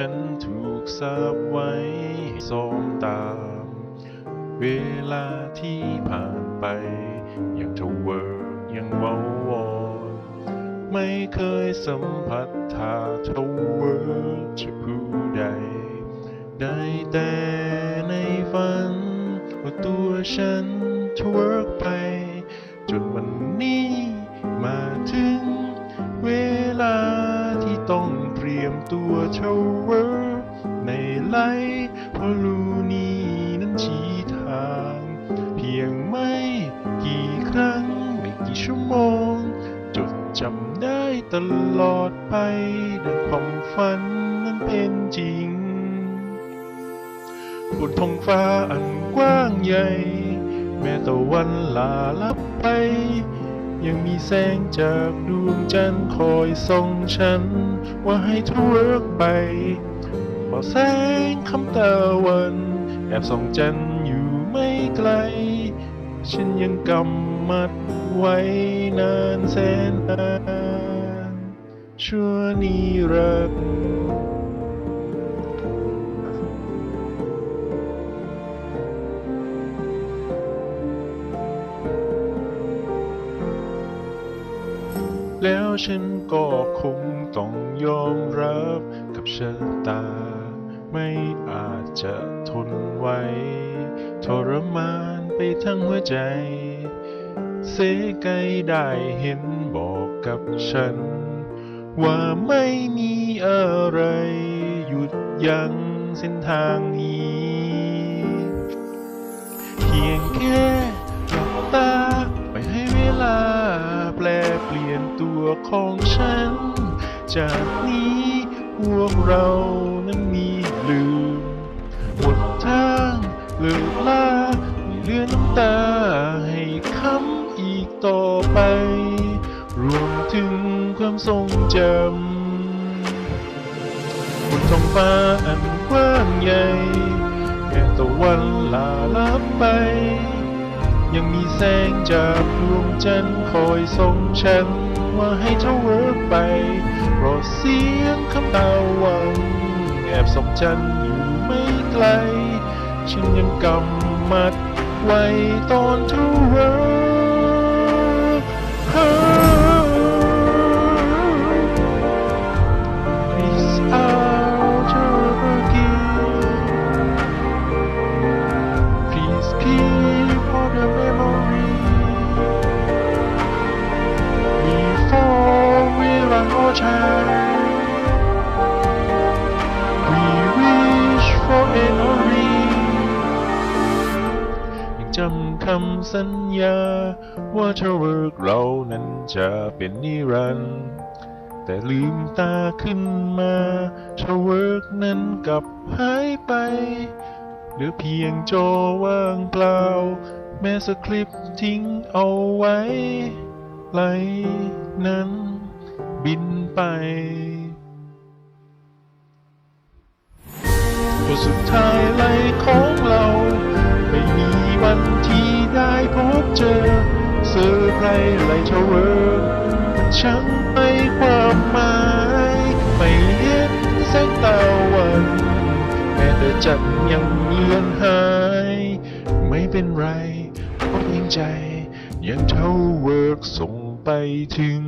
ฉันถูกสาบไว้ให้ซ้อมตาม เวลาที่ผ่านไป ยังทเวิร์ยังเว้าวอนไม่เคยสัมผัสท่าทเวิร์จะผู้ใด ได้แต่ในฝันว่าตัวฉันทเวิร์ไป ยมตัวเชาเวอร์ในไลเพราะลูนี่นั้นชี้ทาง เพียงไม่กี่ครั้งไม่กี่ชั่วโมง จดจำได้ตลอดไปดังความฝันนั้นเป็นจริงบนท้องฟ้าอันกว้างใหญ่ แม้ตะวันลาลับไป ยังมีแสงจากดวงจันทร์คอยส่องฉัน ว่าให้ทเวิร์ไปพอแสงคำตะวันแอบส่องจันทร์อยู่ไม่ไกล ฉันยังกำมัดไว้นานแสนนานชั่วนิรันดร์ แล้วฉันก็คงต้องยอมรับกับชะตา ไม่อาจจะทนไว้ ทรมานไปทั้งหัวใจ เสไกลได้เห็นบอกกับฉัน ว่าไม่มีอะไรหยุดยั้งเส้นทางนี้ ตัวของฉัน จากนี้พวกเรานั้นมีลืมหมดทางเลิกลาไม่เลือน้ำตาให้คำอีกต่อไป รวมถึงความทรงจำบนท้องฟ้าอันกว้างใหญ่แม้ตะวันลาลับไป ยังมีแสงจากดวงจันทร์คอยส่องฉัน ว่าให้เท่าเวิร์กไปเพราะเสียงคำตาวัง แอบส่องจันอยู่ไม่ไกล ฉันยังกำมัดไว้ตอนเท่าเวิร์ำคำสัญญา ว่าถ้าเวิร์กเรานั้นจะเป็นนิรันดร์แต่ลืมตาขึ้นมาทเวิร์กนั้นกลับหายไป เหลือเพียงจอว่างเปล่า แม้สคริปต์ทิ้งเอาไว้ไหลนั้นบินไปบทสุดท้ายไหลของเรา ซอร์ไรไหลทเวิร์ช่างไม่ความหมายไม่เห็นแสงตะวันแม้แต่จันทร์ยังเลือนหาย ไม่เป็นไรเพราะยิงใจ ยังเท่าเวิร์กส่งไปถึง